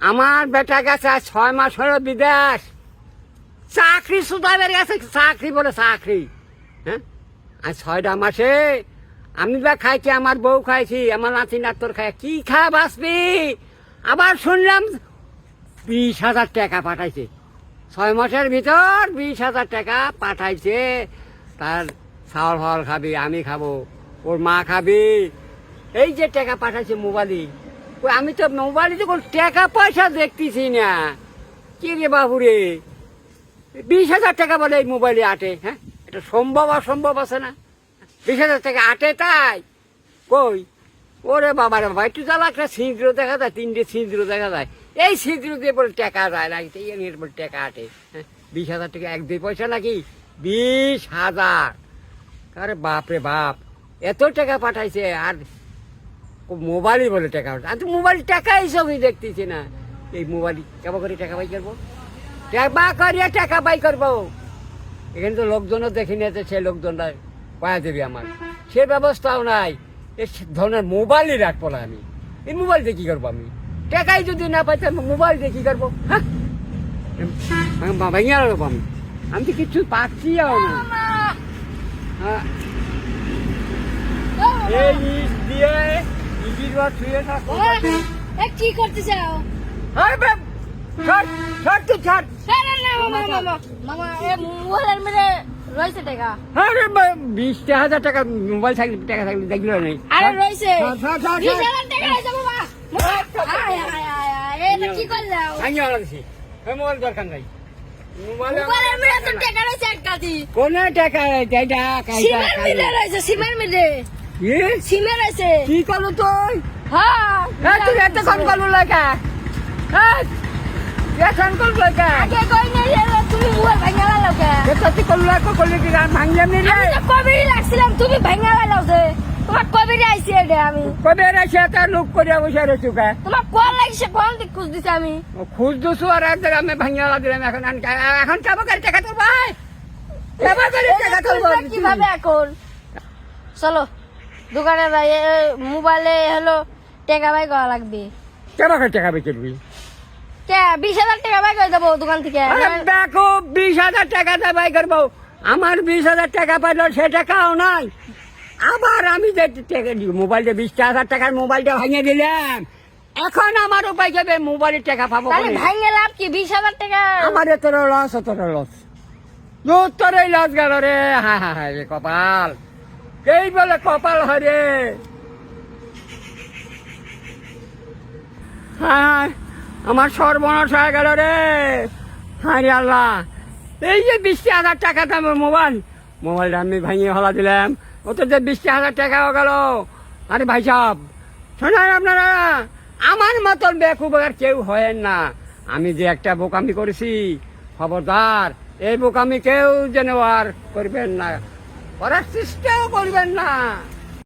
আমার বেটা গেছে ছয় মাস হলো বিদেশ। চাকরি সুদা বেড়ে গেছে, চাকরি বলে চাকরি। হ্যাঁ? আর ছয়টা মাসে আমি বা খাইছি, আমার বউ খাইছি, আমার নাতি নাত্তর খাই কি খা বাঁচবি আবার শুনলাম বিশ হাজার টাকা পাঠাইছে। ছয় মাসের ভিতর বিশ হাজার টাকা পাঠাইছে। তার চাউল ফাউল খাবি, আমি খাব, ওর মা খাবি। এই যে টাকা পাঠাইছে মোবাইলে আমি তো মোবাইলে কোনো টাকা পয়সা দেখতেছি না। কি রে বাবু রে বিশ হাজার টাকা বলে এই মোবাইলে আটে হ্যাঁ? এটা সম্ভব অসম্ভব আছে না? বিশ হাজার টাকা আটে তাই? কই? ওরে বাবা রে বাবা, একটু জ্বালা, একটা ছিদ্র দেখা যায়, তিনটে ছিদ্র দেখা যায়। এই ছিদ্র দিয়ে বলে টাকা যায় না এর বলে টাকা আটে হ্যাঁ? বিশ হাজার টাকা, এক, দুই পয়সা নাকি? বিশ হাজার। আরে বাপ রে বাপ, এত টাকা পাঠাইছে, আর মোবাইলই বলে টাকা পাঠায় আর তো মোবাইল টাকা হিসাবেই দেখতেছি না। এই মোবাইল কেমন করে টাকা বাই করব? টাকা করিয়া টাকা বাই করব। এখানে তো লোকজনও দেখে নিয়েছে সেই লোকজনরা পায়া দেবে আমার। সে ব্যবস্থাও নাই। এ ধরনের মোবাইলই রাখব না আমি। এই মোবাইল দিয়ে কি করব আমি? টাকাই যদি না পাই তাহলে মোবাইল দিয়ে কি করব? হ্যাঁ? ভাঙিয়া রাখব আমি। আমি তো কিছু পাচ্ছিও না। হ্যাঁ। এই ছুঁয়ে কি করতে চাও? আরে বাপ, ছাড়, ছাড় তুই ছাড়। আরে না মামা মামা মামা। এ মোবাইলের মেরে রয়েছে টাকা। আরে বিশ হাজার টাকা মোবাইল থাকলে টাকা থাকলে দেখল নেই। আরে রয়েছে। বিশ হাজার টাকা রয়েছে বাবা কি করলাম? ভাঙিয়া লাগছি মোবাইল দরকার নাই। কোন টাকা সিমের মিলে রয়েছে সিমের মিলে সিমে রয়েছে কি করল তুই? হ্যাঁ তুই এত কোন করল লাগা হ্যাঁ এখন করল লাগা আগে কই নাই তুমি মোবাইল ভাঙা লাও কে? এটা তুই করল লাগা করলি কি ভাঙিয়া নিলে আমি তো কবিরই লাগছিলাম তুমি ভাঙা লাও যে। তোমার কবিরই আইছি এটা আমি। কবে এসে একটা লোক করে বসে রয়েছে কা? তোমার কল লাগছে কল দিয়ে খুঁজ দিছি আমি। খুঁজ দুশো আর এক আমি ভাঙিয়া দিলাম এখন এখন কেমন করে টাকা তোর ভাই কেমন করে টাকা তোর কীভাবে এখন? চলো। দোকানে যাই মোবাইলে হলো টাকা বাই করা লাগবে। কেন টাকা বেচবি কে বিশ হাজার টাকা বাই করে দেবো দোকান থেকে। দেখো বিশ হাজার টাকা দাবাই করব। আমার বিশ হাজার টাকা পাইলো সে টাকাও নাই। আবার আমি যে টাকা দিব মোবাইলটা বিশ হাজার টাকার মোবাইলটা ভাঙিয়ে দিলাম। এখন আমার উপায় যাবে মোবাইলের টাকা পাবো? ভাঙে লাভ কি? বিশ হাজার টাকা? আমার তোর লস তোর লস তোর লস গেল রে। হ্যাঁ হ্যাঁ হ্যাঁ কপাল। এই বলে কপাল হয় রে হ্যাঁ আমার সর্বনাশ হয়ে গেল রে। হ্যাঁ আল্লাহ। এই যে বিশটি হাজার টাকা দাম মোবাইল। মোবাইলটা আমি ভাঙিয়ে হলা দিলাম। ও তো যে বিশটি হাজার টাকাও গেল। আরে ভাই সাহেব, শোনেন আপনারা, আমার মতন বেকুব আর কেউ হয় না। আমি যে একটা বোকামি করেছি, খবরদার, এই বোকামি কেউ যেন আর করবেন না। করার চেষ্টাও করবেন না।